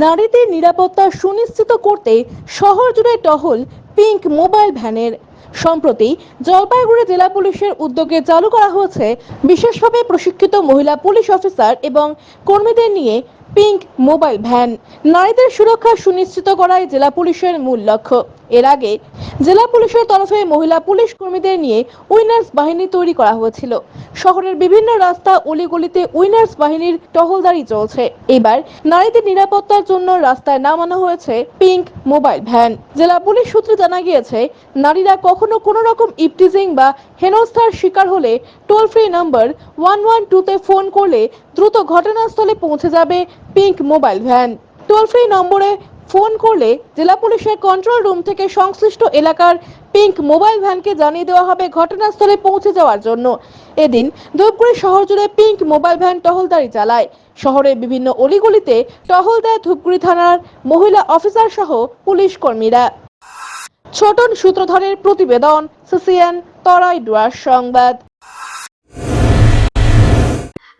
নারীদের নিরাপত্তা সুনিশ্চিত করতে শহর জুড়ে টহল পিঙ্ক মোবাইল ভ্যানের। সম্প্রতি জলপাইগুড়ি জেলা পুলিশের উদ্যোগে চালু করা হয়েছে বিশেষভাবে প্রশিক্ষিত মহিলা পুলিশ অফিসার এবং কর্মীদের নিয়ে পিঙ্ক মোবাইল ভ্যান। নারীদের সুরক্ষা সুনিশ্চিত করাই জেলা পুলিশের মূল লক্ষ্য। এর আগে জেলা পুলিশের তরফে মহিলা পুলিশ কর্মীদের নিয়ে উইনার্স বাহিনী তৈরি করা হয়েছিল। শহরের বিভিন্ন রাস্তা অলিগলিতে উইনার্স বাহিনীর টহলদারি চলছে। এবার নারীদের নিরাপত্তার জন্য রাস্তায় নামানো হয়েছে পিঙ্ক মোবাইল ভ্যান। জেলা পুলিশ সূত্রে জানা গিয়েছে, নারীরা কখনো কোনো রকম ইপটিজিং বা হেনস্থার শিকার হলে toll free number one one টুতে ফোন করলে দ্রুত ঘটনাস্থলে পৌঁছে যাবে pink mobile van. Toll free নম্বরে ফোন করলে জেলা পুলিশের কন্ট্রোল রুম থেকে সংশ্লিষ্ট এলাকার পিঙ্ক মোবাইল ভ্যানকে জানিয়ে দেওয়া হবে ঘটনাস্থলে পৌঁছে যাওয়ার জন্য। এদিন ধূপগুড়ি শহর জুড়ে পিঙ্ক মোবাইল ভ্যান টহলদারি চালায়। শহরের বিভিন্ন অলিগলিতে টহল দেয় ধূপগুড়ি থানার মহিলা অফিসার সহ পুলিশ কর্মীরা। ছোটন সূত্রধরের প্রতিবেদন, সিসিএন, তরাই ডুয়ার সংবাদ।